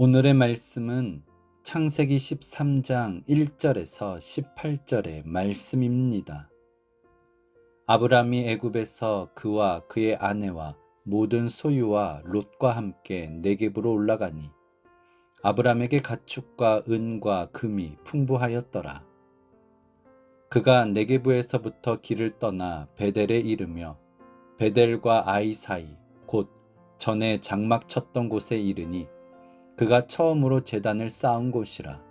오늘의 말씀은 창세기 13장 1절에서 18절의 말씀입니다. 아브람이 애굽에서 그와 그의 아내와 모든 소유와 롯과 함께 네겝으로 올라가니 아브람에게 가축과 은과 금이 풍부하였더라. 그가 네게부에서부터 길을 떠나 베델에 이르며 베델과 아이 사이 곧 전에 장막 쳤던 곳에 이르니 그가 처음으로 제단을 쌓은 곳이라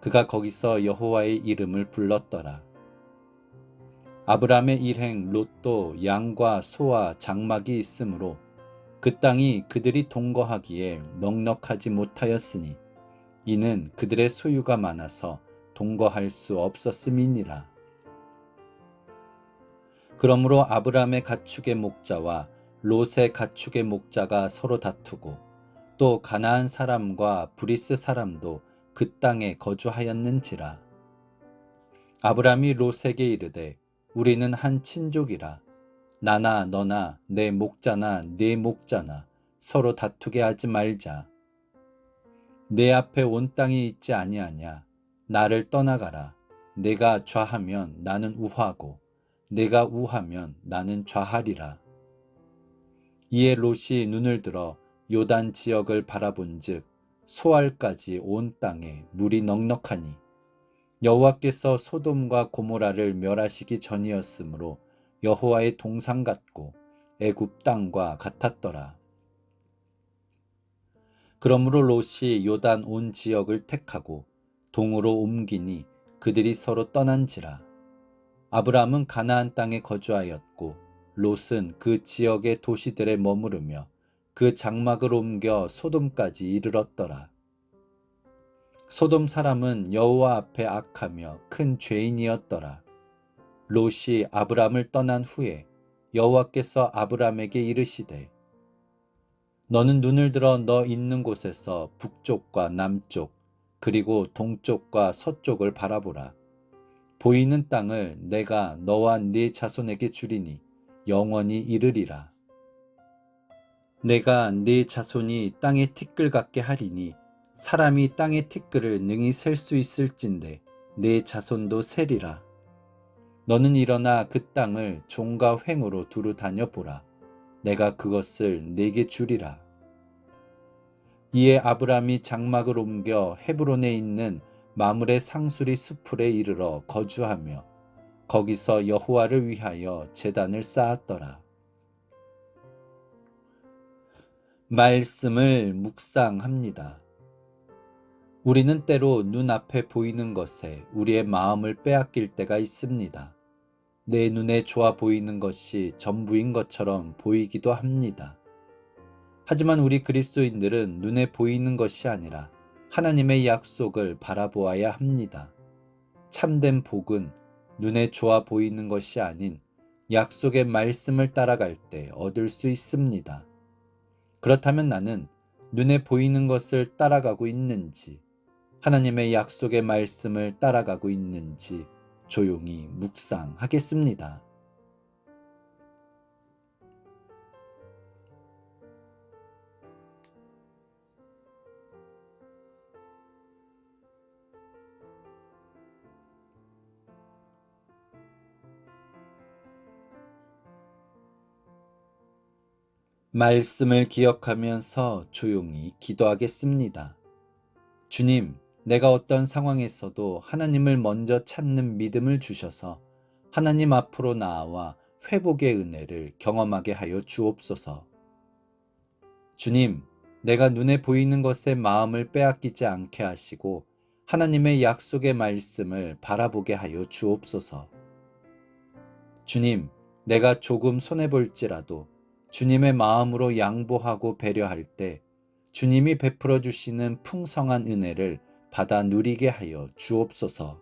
그가 거기서 여호와의 이름을 불렀더라. 아브람의 일행 롯도 양과 소와 장막이 있으므로 그 땅이 그들이 동거하기에 넉넉하지 못하였으니 이는 그들의 소유가 많아서 동거할 수 없었음이니라. 그러므로 아브람의 가축의 목자와 롯의 가축의 목자가 서로 다투고 또 가나안 사람과 브리스 사람도 그 땅에 거주하였는지라. 아브람이 롯에게 이르되 우리는 한 친족이라. 나나 너나 내 목자나 네 목자나 서로 다투게 하지 말자. 내 앞에 온 땅이 있지 아니하냐. 나를 떠나가라. 내가 좌하면 나는 우하고 내가 우하면 나는 좌하리라. 이에 롯이 눈을 들어 요단 지역을 바라본즉 소알까지 온 땅에 물이 넉넉하니 여호와께서 소돔과 고모라를 멸하시기 전이었으므로 여호와의 동상 같고 애굽 땅과 같았더라. 그러므로 롯이 요단 온 지역을 택하고 동으로 옮기니 그들이 서로 떠난지라. 아브람은 가나안 땅에 거주하였고 롯은 그 지역의 도시들에 머무르며 그 장막을 옮겨 소돔까지 이르렀더라. 소돔 사람은 여호와 앞에 악하며 큰 죄인이었더라. 롯이 아브람을 떠난 후에 여호와께서 아브람에게 이르시되 너는 눈을 들어 너 있는 곳에서 북쪽과 남쪽 그리고 동쪽과 서쪽을 바라보라. 보이는 땅을 내가 너와 네 자손에게 주리니 영원히 이르리라. 내가 네 자손이 땅의 티끌 같게 하리니 사람이 땅의 티끌을 능히 셀 수 있을진데 네 자손도 세리라. 너는 일어나 그 땅을 종과 횡으로 두루 다녀 보라. 내가 그것을 네게 주리라. 이에 아브람이 장막을 옮겨 헤브론에 있는 마물의 상수리 수풀에 이르러 거주하며 거기서 여호와를 위하여 제단을 쌓았더라. 말씀을 묵상합니다. 우리는 때로 눈앞에 보이는 것에 우리의 마음을 빼앗길 때가 있습니다. 내 눈에 좋아 보이는 것이 전부인 것처럼 보이기도 합니다. 하지만 우리 그리스도인들은 눈에 보이는 것이 아니라 하나님의 약속을 바라보아야 합니다. 참된 복은 눈에 좋아 보이는 것이 아닌 약속의 말씀을 따라갈 때 얻을 수 있습니다. 그렇다면 나는 눈에 보이는 것을 따라가고 있는지, 하나님의 약속의 말씀을 따라가고 있는지 조용히 묵상하겠습니다. 말씀을 기억하면서 조용히 기도하겠습니다. 주님, 내가 어떤 상황에서도 하나님을 먼저 찾는 믿음을 주셔서 하나님 앞으로 나아와 회복의 은혜를 경험하게 하여 주옵소서. 주님, 내가 눈에 보이는 것에 마음을 빼앗기지 않게 하시고 하나님의 약속의 말씀을 바라보게 하여 주옵소서. 주님, 내가 조금 손해볼지라도 주님의 마음으로 양보하고 배려할 때 주님이 베풀어 주시는 풍성한 은혜를 받아 누리게 하여 주옵소서.